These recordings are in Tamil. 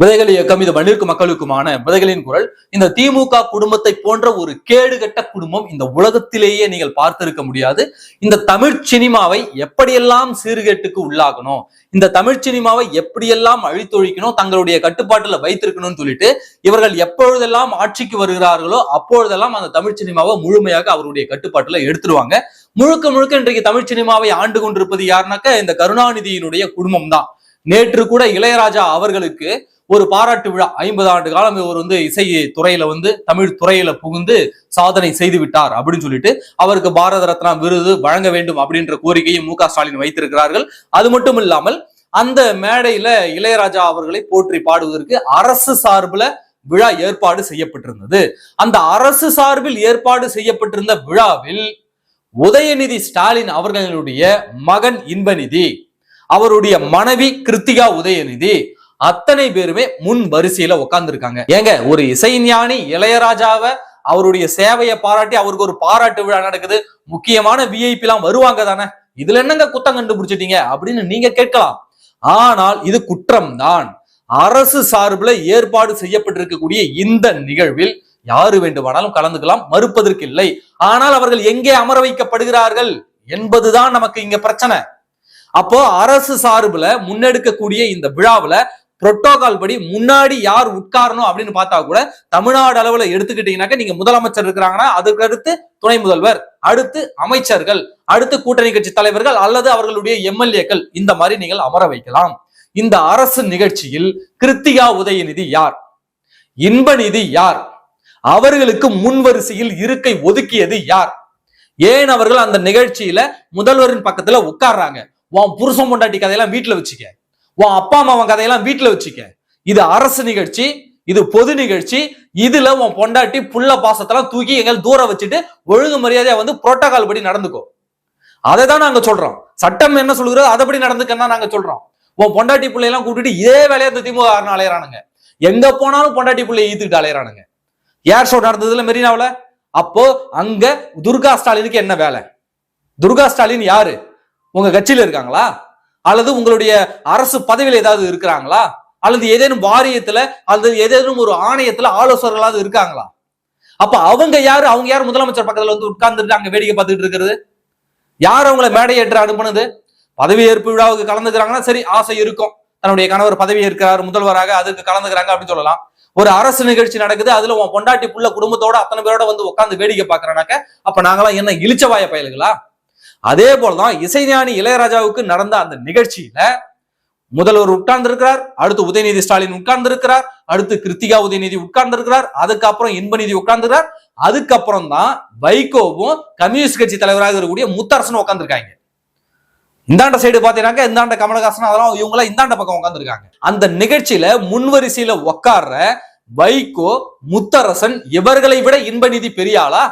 விதைகள் இயக்கம் இது மண்ணிற்கு மக்களுக்குமான விதைகளின் குரல். இந்த திமுக குடும்பத்தை போன்ற ஒரு கேடுகட்ட குடும்பம் இந்த உலகத்திலேயே நீங்கள் பார்த்திருக்க முடியாது. இந்த தமிழ் சினிமாவை எப்படியெல்லாம் சீர்கேட்டுக்கு உள்ளாகணும் இந்த தமிழ் சினிமாவை எப்படியெல்லாம் அழித்தொழிக்கணும் தங்களுடைய கட்டுப்பாட்டுல வைத்திருக்கணும்னு சொல்லிட்டு இவர்கள் எப்பொழுதெல்லாம் ஆட்சிக்கு வருகிறார்களோ அப்பொழுதெல்லாம் அந்த தமிழ் சினிமாவை முழுமையாக அவருடைய கட்டுப்பாட்டுல எடுத்துருவாங்க. முழுக்க முழுக்க இன்றைக்கு தமிழ் சினிமாவை ஆண்டு கொண்டிருப்பது யாருனாக்க இந்த கருணாநிதியினுடைய குடும்பம் தான் நேற்று கூட இளையராஜா அவர்களுக்கு ஒரு பாராட்டு விழா. ஐம்பது ஆண்டு காலம் இவர் வந்து இசை துறையில வந்து தமிழ் துறையில புகுந்து சாதனை செய்து விட்டார் அப்படின்னு சொல்லிட்டு அவருக்கு பாரத ரத்னா விருது வழங்க வேண்டும் அப்படின்ற கோரிக்கையை மு ஸ்டாலின் வைத்திருக்கிறார்கள். அது மட்டும் இல்லாமல் அந்த மேடையில இளையராஜா அவர்களை போற்றி பாடுவதற்கு அரசு சார்பில் விழா ஏற்பாடு செய்யப்பட்டிருந்தது. அந்த அரசு சார்பில் ஏற்பாடு செய்யப்பட்டிருந்த விழாவில் உதயநிதி ஸ்டாலின் அவர்களுடைய மகன் இன்பநிதி அவருடைய மனைவி கிருத்திகா உதயநிதி அத்தனை பேருமே முன் வரிசையில உட்கார்ந்துருக்காங்க ஏங்க ஒரு இசைஞானி இளையராஜாவை அவருடைய சேவையை பாராட்டி அவருக்கு ஒரு பாராட்டு விழா நடக்குது. முக்கியமான விஐபி எல்லாம் வருவாங்க தானே. இதுல என்னங்க குத்தம் கண்டுபிடிச்சிட்டீங்க? அப்படின்னு நீங்க கேட்கலாம். ஆனால் இது குற்றம் தான் அரசு சார்பில் ஏற்பாடு செய்யப்பட்டிருக்கக்கூடிய இந்த நிகழ்வில் யாரு வேண்டுமானாலும் கலந்துக்கலாம் மறுப்பதற்கு இல்லை. ஆனால் அவர்கள் எங்கே அமர வைக்கப்படுகிறார்கள் என்பதுதான் நமக்கு இங்க பிரச்சனை. அப்போ அரசு சார்புல முன்னெடுக்கக்கூடிய இந்த விழாவுல புரோட்டோகால் படி முன்னாடி யார் உட்காரணும் அப்படின்னு பார்த்தா கூட தமிழ்நாடு அளவுல எடுத்துக்கிட்டீங்கன்னாக்க நீங்க முதலமைச்சர் இருக்கிறாங்கன்னா அதுக்கு அடுத்து துணை முதல்வர் அடுத்து அமைச்சர்கள் அடுத்து கூட்டணி கட்சி தலைவர்கள் அல்லது அவர்களுடைய எம்எல்ஏக்கள். இந்த மாதிரி நீங்கள் அமர வைக்கலாம். இந்த அரசு நிகழ்ச்சியில் கிருத்திகா உதயநிதி யார்? இன்பநிதி யார்? அவர்களுக்கு முன்வரிசையில் இருக்கை ஒதுக்கியது யார்? ஏன் அவர்கள் அந்த நிகழ்ச்சியில முதல்வரின் பக்கத்துல உட்கார்றாங்க? உன் புருஷன் பொண்டாட்டி கதையெல்லாம் வீட்டில் வச்சுக்க. உன் அப்பா அம்மாவன் கதையெல்லாம் வீட்டில் வச்சுக்க. இது அரசு நிகழ்ச்சி இது பொது நிகழ்ச்சி இதுல உன் பொண்டாட்டி புள்ள பாசத்தெல்லாம் தூக்கி எங்களை தூர வச்சுட்டு ஒழுங்கு மரியாதையா வந்து புரோட்டோகால் படி நடந்துக்கோ. அதை தான் நாங்க சொல்றோம். சட்டம் என்ன சொல்கிறதோ அதைப்படி நடந்துக்கன்னா நாங்க சொல்றோம். உன் பொண்டாட்டி பிள்ளையெல்லாம் கூட்டிட்டு இதே வேலையை இந்த திமுக அலையறானுங்க. எங்க போனாலும் பொண்டாட்டி பிள்ளைய ஈத்துக்கிட்டு அலையறானுங்க. ஏர் ஷோ நடந்ததுல மெரினாவில். அப்போ அங்க துர்கா ஸ்டாலினுக்கு என்ன வேலை? துர்கா ஸ்டாலின் யாரு? உங்க கட்சியில இருக்காங்களா? அல்லது உங்களுடைய அரசு பதவியில் ஏதாவது இருக்கிறாங்களா? அல்லது ஏதேனும் வாரியத்துல அல்லது ஏதேனும் ஒரு ஆணையத்துல ஆலோசகர்களாவது இருக்காங்களா? அப்ப அவங்க யாரு? அவங்க யார்? முதலமைச்சர் பக்கத்துல வந்து உட்கார்ந்துட்டு அங்க வேடிக்கை பார்த்துட்டு இருக்கிறது? யார் அவங்கள மேடையேற்ற அனுப்புனது? பதவியேற்பு விழாவுக்கு கலந்துக்கிறாங்கன்னா சரி ஆசை இருக்கும். தன்னுடைய கணவர் பதவி ஏற்கிறார் முதல்வராக அதுக்கு கலந்துக்கிறாங்க அப்படின்னு சொல்லலாம். ஒரு அரசு நிகழ்ச்சி நடக்குது அதுல உன் பொண்டாட்டி புள்ள குடும்பத்தோட அத்தனை பேரோட வந்து உட்காந்து வேடிக்கை பாக்குறானாக்க அப்ப நாங்களாம் என்ன இழிச்சவாய பயலுகளா? அதே போலதான் இசைஞானி இளையராஜாவுக்கு நடந்த அந்த நிகழ்ச்சியில முதல்வர் உட்கார்ந்து இருக்கிறார் அடுத்து உதயநிதி ஸ்டாலின் உட்கார்ந்து இருக்கிறார் அடுத்து கிருத்திகா உதயநிதி உட்கார்ந்து இருக்கிறார் அதுக்கப்புறம் இன்பநிதி உட்கார்ந்துருக்கிறார். அதுக்கப்புறம் தான் வைகோவும் கம்யூனிஸ்ட் கட்சி தலைவராக இருக்கக்கூடிய முத்தரசனும் உட்காந்துருக்காங்க இந்தாண்ட சைடு பாத்தீங்கன்னா இந்தாண்ட கமலஹாசன் அதெல்லாம் இவங்க எல்லாம் இந்தாண்ட பக்கம் உட்காந்துருக்காங்க அந்த நிகழ்ச்சியில முன்வரிசையில உட்கார்ற வைகோ முத்தரசன் இவர்களை விட இன்பநிதி பெரியாளா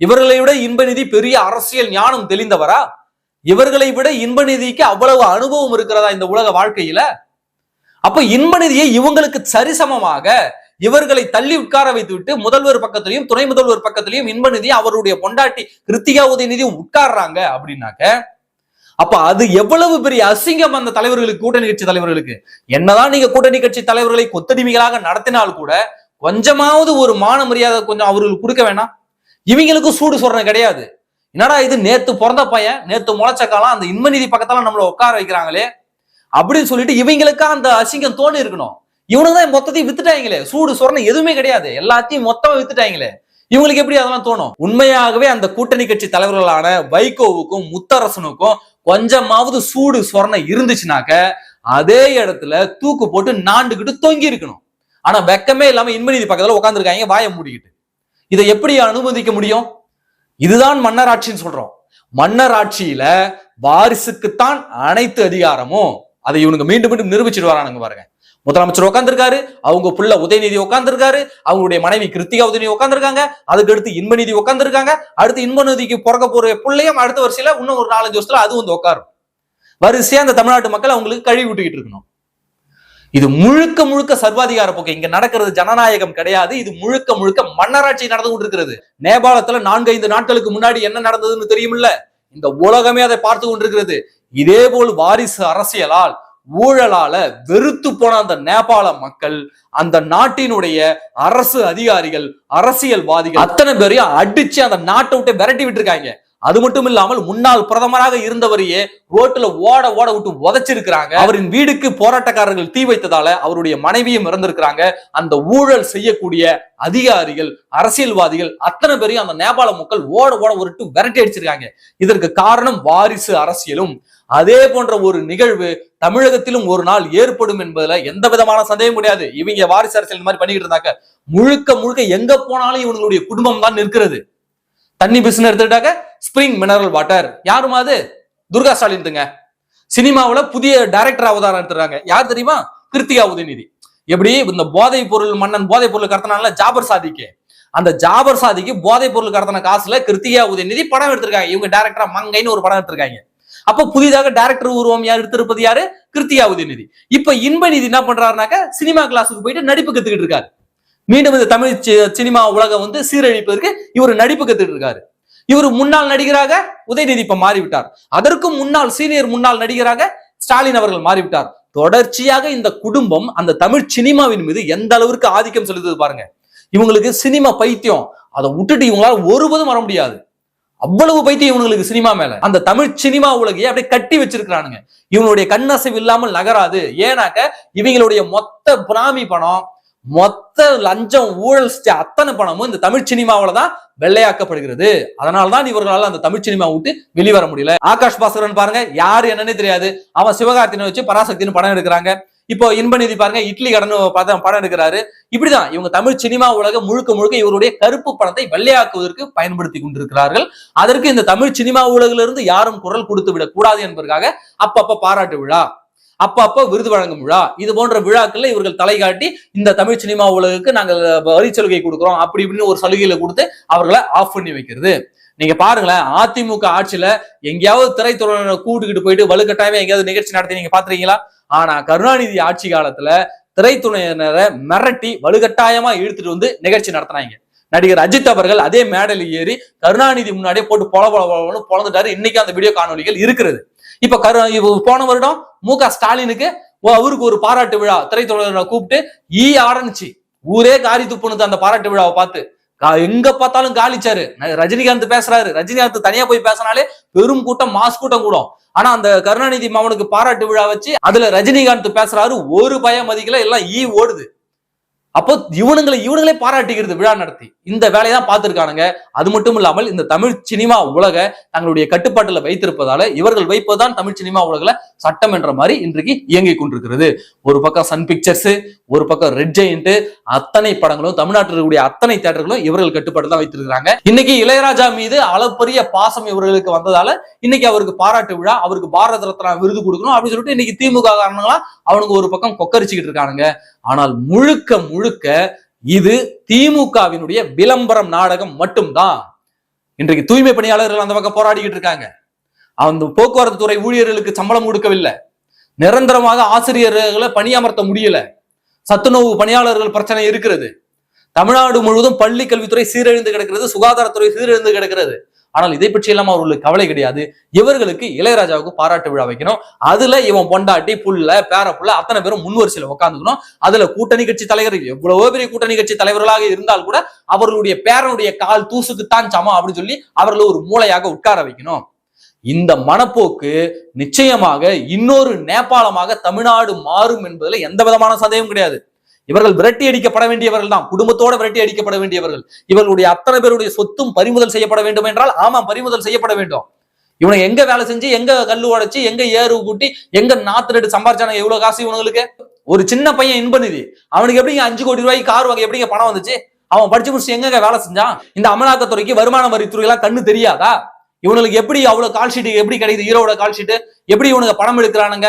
இவர்களை விட இன்பநிதி பெரிய அரசியல் ஞானம் தெளிந்தவரா? இவர்களை விட இன்பநிதிக்கு அவ்வளவு அனுபவம் இருக்கிறதா இந்த உலக வாழ்க்கையில? அப்ப இன்பநிதியை இவங்களுக்கு சரிசமமாக இவர்களை தள்ளி உட்கார வைத்து விட்டு முதல்வர் பக்கத்திலையும் துணை முதல்வர் பக்கத்திலையும் இன்பநிதி அவருடைய பொண்டாட்டி கிருத்திகா உதயநிதியும் உட்கார்றாங்க அப்படின்னாக்க அப்ப அது எவ்வளவு பெரிய அசிங்கம் அந்த தலைவர்களுக்கு கூட்டணி கட்சி தலைவர்களுக்கு? என்னதான் நீங்க கூட்டணி கட்சி தலைவர்களை கொத்தடிமைகளாக நடத்தினால் கூட கொஞ்சமாவது ஒரு மான மரியாதை கொஞ்சம் அவர்களுக்கு கொடுக்க வேணாம். இவங்களுக்கும் சூடு சொல்றது கிடையாது. என்னடா இது நேத்து பிறந்த பையன் நேத்து முளைச்ச காலம் அந்த இன்மநிதி பக்கத்தால நம்மள உட்கார வைக்கிறாங்களே? அப்படின்னு சொல்லிட்டு இவங்களுக்கா அந்த அசிங்கம் தோணி இருக்கணும். இவனுக்கு தான் மொத்தத்தையும் வித்துட்டாங்களே சூடு சொரணை எதுவுமே கிடையாது. எல்லாத்தையும் மொத்தமா வித்துட்டாங்களே இவங்களுக்கு எப்படி அதெல்லாம் தோணும்? உண்மையாகவே அந்த கூட்டணி கட்சி தலைவர்களான வைகோவுக்கும் முத்தரசனுக்கும் கொஞ்சமாவது சூடு சொரணை இருந்துச்சுனாக்க அதே இடத்துல தூக்கு போட்டு நாண்டுகிட்டு தொங்கி இருக்கணும் ஆனா வெக்கமே இல்லாம இன்மநிதி பக்கத்துல உட்காந்துருக்காங்க வாயை மூடிக்கிட்டு. இதை எப்படி அனுமதிக்க முடியும்? இதுதான் மன்னராட்சின்னு சொல்றோம். மன்னராட்சியில வாரிசுக்குத்தான் அனைத்து அதிகாரமும் அதை இவனுங்க மீண்டும் மீண்டும் நிரூபிச்சுட்டு வரானுங்க பாருங்க. முதலமைச்சர் உட்காந்துருக்காரு அவங்க புள்ள உதயநிதி உட்காந்துருக்காரு அவங்களுடைய மனைவி கிருத்திகா உதயநிதி உட்காந்துருக்காங்க அதுக்கு அடுத்து இன்பநிதி உட்காந்துருக்காங்க அடுத்து இன்பநிதிக்கு பிறக்க போற பிள்ளையும் அடுத்த வருஷத்துல இன்னும் ஒரு நாலஞ்சு வருஷத்துல அது வந்து உட்காரும். வரிசையா அந்த தமிழ்நாட்டு மக்கள் அவங்களுக்கு கழுவி விட்டுக்கிட்டு இருக்கணும். இது முழுக்க முழுக்க சர்வாதிகார போக்கு. இங்க நடக்கிறது ஜனநாயகம் கிடையாது. இது முழுக்க முழுக்க மன்னராட்சி நடந்து கொண்டிருக்கிறது. நேபாளத்துல நான்கு ஐந்து நாட்களுக்கு முன்னாடி என்ன நடந்ததுன்னு தெரியுமில்ல? இந்த உலகமே அதை பார்த்து கொண்டிருக்கிறது. இதே போல் வாரிசு அரசியலால் ஊழலால வெறுத்து போன அந்த நேபாள மக்கள் அந்த நாட்டினுடைய அரசு அதிகாரிகள் அரசியல்வாதிகள் அத்தனை பேரையும் அடிச்சு அந்த நாட்டை விட்டு விரட்டி விட்டுருக்காங்க. அது மட்டும் இல்லாமல் முன்னாள் பிரதமராக இருந்தவரையே ரோட்டுல ஓட ஓட விட்டு உதைச்சிருக்கிறாங்க. அவரின் வீடுக்கு போராட்டக்காரர்கள் தீ வைத்ததால அவருடைய மனைவியும் இறந்திருக்கிறாங்க. அந்த ஊழல் செய்யக்கூடிய அதிகாரிகள் அரசியல்வாதிகள் அத்தனை பேரையும் அந்த நேபாள மக்கள் ஓட ஓட விட்டு விரட்டி அடிச்சிருக்காங்க. இதற்கு காரணம் வாரிசு அரசியலும். அதே போன்ற ஒரு நிகழ்வு தமிழகத்திலும் ஒரு நாள் ஏற்படும் என்பதுல எந்த விதமான சந்தேகம் கிடையாது. இவங்க வாரிசு அரசியல் இந்த மாதிரி பண்ணிக்கிட்டு இருந்தாங்க. முழுக்க முழுக்க எங்க போனாலும் இவங்களுடைய குடும்பம் தான் நிற்கிறது. தண்ணி பிசுன்னு எடுத்துக்கிட்டாக்க ஸ்பிரிங் மினரல் வாட்டர் யாருமா அது? துர்கா ஸ்டாலின் துங்க சினிமாவுல புதிய டைரக்டர் அவதாரம் எடுத்துறாங்க யார் தெரியுமா? கிருத்திகா உதயநிதி. எப்படி? இந்த போதைப் பொருள் மன்னன் போதைப் பொருள் கடத்தினால ஜாபர் சாதிக்கு. அந்த ஜாபர் சாதிக்கு போதைப் பொருள் கடத்தின காசுல கிருத்திகா உதயநிதி படம் எடுத்திருக்காங்க. இவங்க டேரக்டரா மங்கைன்னு ஒரு படம் எடுத்திருக்காங்க. அப்ப புதிதாக டேரக்டர் உருவம் யார் எடுத்திருப்பது யாரு? கிருத்திகா உதயநிதி. இப்ப இன்ப நிதி என்ன பண்றாருனாக்க சினிமா கிளாஸுக்கு போயிட்டு நடிப்பு கத்துக்கிட்டு இருக்காரு. மீண்டும் இந்த தமிழ் சி- சினிமா உலகம் வந்து சீரழிப்பதற்கு இவர் நடிப்பு கத்துக்கிட்டு இருக்காரு. இவர் முன்னாள் நடிகராக உதயநிதி இப்ப மாறிவிட்டார். அதற்கும் முன்னாள் சீனியர் முன்னாள் நடிகராக ஸ்டாலின் அவர்கள் மாறிவிட்டார். தொடர்ச்சியாக இந்த குடும்பம் அந்த தமிழ் சினிமாவின் மீது எந்த அளவிற்கு ஆதிக்கம் செலுத்துது பாருங்க. இவங்களுக்கு சினிமா பைத்தியம். அதை விட்டுட்டு இவங்களால ஒருபோதும் வர முடியாது. அவ்வளவு பைத்தியம் இவங்களுக்கு சினிமா மேல. அந்த தமிழ் சினிமா உலகையே அப்படியே கட்டி வச்சிருக்கிறானுங்க. இவங்களுடைய கண்ணசைவு இல்லாமல் நகராது. ஏனாக்க இவங்களுடைய மொத்த பிராமி பணம் மொத்த லஞ்சம் ஊழல் அத்தனை பணமும் இந்த தமிழ் சினிமாவில தான் வெள்ளையாக்கப்படுகிறது. அதனாலதான் இவர்களால அந்த தமிழ் சினிமா விட்டு வெளிவர முடியல. ஆகாஷ் பாஸ்கரன் பாருங்க யாரு என்னன்னு தெரியாது. அவன் சிவகார்த்தினை வச்சு பராசக்தின்னு படம் எடுக்கிறாங்க. இப்போ இன்பநிதி பாருங்க இட்லி கடன் படம் படம் எடுக்கிறாரு. இப்படிதான் இவங்க தமிழ் சினிமா உலகம் முழுக்க முழுக்க இவருடைய கருப்பு பணத்தை வெள்ளையாக்குவதற்கு பயன்படுத்தி கொண்டிருக்கிறார்கள். அதற்கு இந்த தமிழ் சினிமா உலகிலிருந்து யாரும் குரல் கொடுத்து விடக் கூடாது என்பதற்காக அப்பப்ப பாராட்டு விழா. அப்பப்ப விருது வழங்கும் விழா. இது போன்ற விழாக்கள்ல இவர்கள் தலை காட்டி இந்த தமிழ் சினிமா உலகுக்கு நாங்கள் வரி சலுகை கொடுக்குறோம். அப்படி இப்படின்னு ஒரு சலுகையில கொடுத்து அவர்களை ஆஃப் பண்ணி வைக்கிறது. நீங்க பாருங்களேன் அதிமுக ஆட்சியில எங்கேயாவது திரைத்துறையினரை கூட்டுக்கிட்டு போயிட்டு வலுக்கட்டாயமே எங்கேயாவது நிகழ்ச்சி நடத்தி நீங்க பாத்துறீங்களா ஆனா கருணாநிதி ஆட்சி காலத்துல திரைத்துறையினரை மிரட்டி வலுக்கட்டாயமா இழுத்துட்டு வந்து நிகழ்ச்சி நடத்தினாங்க. நடிகர் அஜித் அவர்கள் அதே மேடையில் ஏறி கருணாநிதி முன்னாடியே போட்டு பொல பொல பொலன்னு பொழந்துட்டாரு இன்னைக்கு அந்த வீடியோ காணொலிகள் இருக்கிறது. இப்ப கரு போன வருடம் மு க ஸ்டாலினுக்கு அவருக்கு ஒரு பாராட்டு விழா திரைத்துறையினரை கூப்பிட்டு ஈ ஆரம்பிச்சு ஊரே காரி துப்புனது அந்த பாராட்டு விழாவை பார்த்து. கா- எங்க பார்த்தாலும் காலிச்சாரு. ரஜினிகாந்த் பேசுறாரு. ரஜினிகாந்த் தனியா போய் பேசினாலே பெரும் கூட்டம் மாஸ் கூட்டம் கூடும். ஆனா அந்த கருணாநிதி மாவனுக்கு பாராட்டு விழா வச்சு அதுல ரஜினிகாந்த் பேசுறாரு ஒரு பய மதிக்கல எல்லாம் ஈ ஓடுது. அப்போ இவனுங்களை இவனுங்களே பாராட்டுகிறது விழா நடத்தி. இந்த வேலையை தான் பார்த்திருக்கானுங்க. அது மட்டும் இல்லாமல் இந்த தமிழ் சினிமா உலக தங்களுடைய கட்டுப்பாட்டுல வைத்திருப்பதால இவர்கள் வைப்பதுதான் தமிழ் சினிமா உலகில் சட்டம் என்ற மாதிரி இன்றைக்கு இயங்கிக் கொண்டிருக்கிறது. ஒரு பக்கம் சன் பிக்சர்ஸ் ஒரு பக்கம் ரெட் ஜெயிண்ட் அத்தனை படங்களும் தமிழ்நாட்டில் இருக்கக்கூடிய அத்தனை தேட்டர்களும் இவர்கள் கட்டுப்பாடு தான் வைத்திருக்கிறாங்க. இன்னைக்கு இளையராஜா மீது அளப்பரிய பாசம் இவர்களுக்கு வந்ததால இன்னைக்கு அவருக்கு பாராட்டு விழா அவருக்கு பாரத ரத்னா விருது கொடுக்கணும் அப்படின்னு சொல்லிட்டு இன்னைக்கு திமுக காரணங்களா அவனுக்கு ஒரு பக்கம் கொக்கரிச்சுக்கிட்டு இருக்கானுங்க. ஆனால் முழுக்க முழு முழுக்க இது திமுகவினுடைய விளம்பரம் நாடகம் மட்டும்தான். இன்றைக்கு தூய்மை பணியாளர்கள் அந்த பக்கம் போராடிக்கிட்டு இருக்காங்க. அந்த போக்குவரத்து துறை ஊழியர்களுக்கு சம்பளம் கொடுக்கவில்லை. நிரந்தரமாக ஆசிரியர்களை பணியமர்த்த முடியல. சத்துணவு பணியாளர்கள் பிரச்சனை இருக்கிறது. தமிழ்நாடு முழுவதும் பள்ளி கல்வித்துறை சீரழிந்து கிடக்கிறது சுகாதாரத்துறை சீரழிந்து கிடக்கிறது. ஆனால் இதை பற்றி எல்லாம் அவர்களுக்கு கவலை கிடையாது. இவர்களுக்கு இளையராஜாவுக்கு பாராட்டு விழா வைக்கணும். அதுல இவன் பொண்டாட்டி புள்ள பேர புள்ள அத்தனை பேரும் முன்வரிசையில உட்காந்துக்கணும் அதுல கூட்டணி கட்சி தலைவர் எவ்வளவோ பெரிய கூட்டணி கட்சி தலைவர்களாக இருந்தால் கூட அவர்களுடைய பேரனுடைய கால் தூசுக்குத்தான் சமம் அப்படின்னு சொல்லி அவர்களை ஒரு மூளையாக உட்கார வைக்கணும். இந்த மனப்போக்கு நிச்சயமாக இன்னொரு நேபாளமாக தமிழ்நாடு மாறும் என்பதுல எந்த விதமான சந்தேகம் கிடையாது. இவர்கள் விரட்டி அடிக்கப்பட வேண்டியவர்கள் தான். குடும்பத்தோட விரட்டி அடிக்கப்பட வேண்டியவர்கள். இவர்களுடைய அத்தனை பேருடைய சொத்தும் பறிமுதல் செய்யப்பட வேண்டும் என்றால் ஆமா பறிமுதல் செய்யப்பட வேண்டும். இவனை எங்க வேலை செஞ்சு எங்க கல்லு உடைச்சு எங்க ஏறு கூட்டி எங்க நாத்து ரெட்டு எவ்வளவு காசு இவனுங்களுக்கு? ஒரு சின்ன பையன் இன்பநிதி. அவனுக்கு எப்படிங்க அஞ்சு கோடி ரூபாய்க்கு கார் வாங்க எப்படிங்க பணம் வந்துச்சு? அவன் படிச்சு முடிச்சு எங்க வேலை செஞ்சான்? இந்த அமலாக்கத்துறைக்கு வருமான வரித்துறை எல்லாம் கண்ணு தெரியாதா? இவனுக்கு எப்படி அவ்வளவு கால் ஷீட் எப்படி கிடைக்குது? ஹீரோட கால் ஷீட் எப்படி இவனுக்கு பணம் எடுக்கிறானுங்க?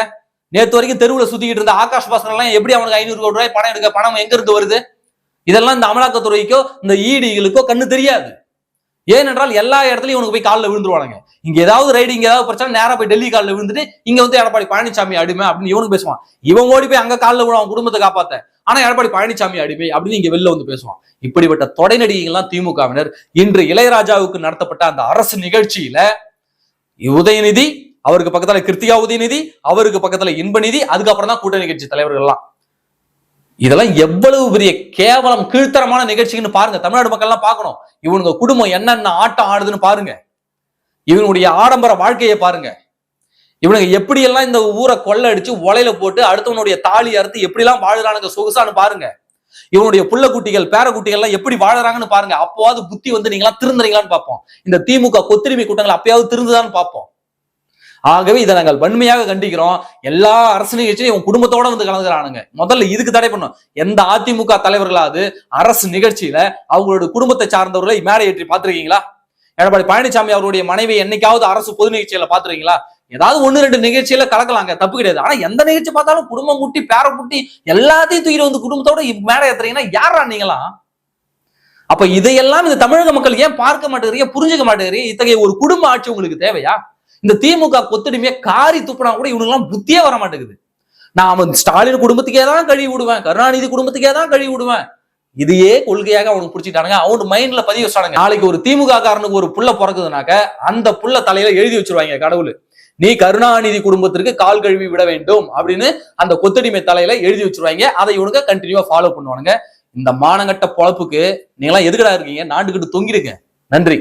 நேத்து வரைக்கும் தெருவுல சுத்திக்கிட்டு இருந்த ஆகாஷ் பாஸ்கர்லாம் எல்லாம் எப்படி அவனுக்கு ஐநூறு கோடி ரூபாய் பணம் எடுக்க பணம் எங்க இருந்து வருது? இதெல்லாம் இந்த அமலாக்கத்துறைக்கோ இந்த ஈடிகளுக்கோ கண்ணு தெரியாது. ஏனென்றால் எல்லா இடத்துலயும் இவனுக்கு போய் காலில் விழுந்துருவானுங்க. இங்க ஏதாவது ரைடு இங்க ஏதாவது பிரச்சனை நேரா போய் டெல்லி காலில் விழுந்துட்டு இங்க வந்து எடப்பாடி பழனிசாமி அடிமை அப்படின்னு இவனுக்கு பேசுவான். இவன் ஓடி போய் அங்க காலில் விழுவான் குடும்பத்தை காப்பாத்த. ஆனா எடப்பாடி பழனிசாமி அடிமை அப்படின்னு இங்க வெளில வந்து பேசுவான். இப்படிப்பட்ட தொடைநடிகைகள்லாம் திமுகவினர் இன்று இளையராஜாவுக்கு நடத்தப்பட்ட அந்த அரசு நிகழ்ச்சியில உதயநிதி அவருக்கு பக்கத்துல கிருத்திகா உதயநிதி அவருக்கு பக்கத்துல இன்பநிதி அதுக்கப்புறம் தான் கூட்டணி கட்சி தலைவர்கள் எல்லாம் இதெல்லாம் எவ்வளவு பெரிய கேவலம் கீழ்த்தரமான நிகழ்ச்சின்னு பாருங்க. தமிழ்நாடு மக்கள் எல்லாம் பார்க்கணும். இவனுங்க குடும்பம் என்னென்ன ஆட்டம் ஆடுதுன்னு பாருங்க. இவனுடைய ஆடம்பர வாழ்க்கையை பாருங்க. இவனுங்க எப்படியெல்லாம் இந்த ஊரை கொள்ளை அடிச்சு உலையில போட்டு அடுத்தவனுடைய தாலி அறுத்து எப்படிலாம் வாழுறானுங்க சொகுசான்னு பாருங்க. இவனுடைய புள்ள குட்டிகள் பேர குட்டிகள் எல்லாம் எப்படி வாழறாங்கன்னு பாருங்க. அப்போவாது புத்தி வந்து நீங்களாம் திருந்துறீங்களான்னு பார்ப்போம். இந்த திமுக கொத்திரிமை கூட்டங்கள் அப்பயாவது திருந்துதான்னு பார்ப்போம். ஆகவே இதை நாங்கள் வன்மையாக கண்டிக்கிறோம். எல்லா அரசு நிகழ்ச்சியும் இவங்க குடும்பத்தோட வந்து கலந்துக்கிறானுங்க. முதல்ல இதுக்கு தடை பண்ணும் எந்த அதிமுக தலைவர்களாவது அரசு நிகழ்ச்சியில அவங்களோட குடும்பத்தை சார்ந்தவர்களை மேடை ஏற்றி பார்த்திருக்கீங்களா? எடப்பாடி பழனிசாமி அவருடைய மனைவி என்னைக்காவது அரசு பொது நிகழ்ச்சியில பாத்துருக்கீங்களா ஏதாவது ஒண்ணு ரெண்டு நிகழ்ச்சியில கலக்கலாங்க. தப்பு கிடையாது. ஆனா எந்த நிகழ்ச்சி பார்த்தாலும் குடும்பம் குட்டி பேர குட்டி எல்லாத்தையும் தூக்கிட்டு வந்து குடும்பத்தோட மேடை ஏத்துறீங்கன்னா யாரா நீங்களாம் அப்ப இதையெல்லாம் இந்த தமிழக மக்கள் ஏன் பார்க்க மாட்டேங்கிறீங்க புரிஞ்சுக்க மாட்டேங்கிறீங்க? இத்தகைய ஒரு குடும்ப ஆட்சி உங்களுக்கு தேவையா? இந்த திமுக கொத்தடிமையை காரி துப்புனா கூட இவனுக்குலாம் புத்தியே வர மாட்டேங்குது. நான் அவன் ஸ்டாலின் குடும்பத்துக்கே தான் கழுவி விடுவேன் கருணாநிதி குடும்பத்துக்கே தான் கழுவி விடுவேன். இதையே கொள்கையாக அவனுக்கு பிடிச்சிட்டானுங்க. அவனு மைண்ட்ல பதிவு வச்சானுங்க நாளைக்கு ஒரு திமுக காரனுக்கு ஒரு புள்ள பிறக்குதுனாக்க அந்த புள்ள தலையில எழுதி வச்சிருவாங்க கடவுள். நீ கருணாநிதி குடும்பத்திற்கு கால் கழுவி விட வேண்டும் அப்படின்னு அந்த கொத்தடிமை தலையில எழுதி வச்சிருவாங்க. அதை இவனுங்க கண்டினியூவா ஃபாலோ பண்ணுவானுங்க. இந்த மானங்கட்ட பொழப்புக்கு நீங்களாம் எதுக்கடா இருக்கீங்க? நாட்டுக்கிட்டு தொங்கிடுங்க நன்றி.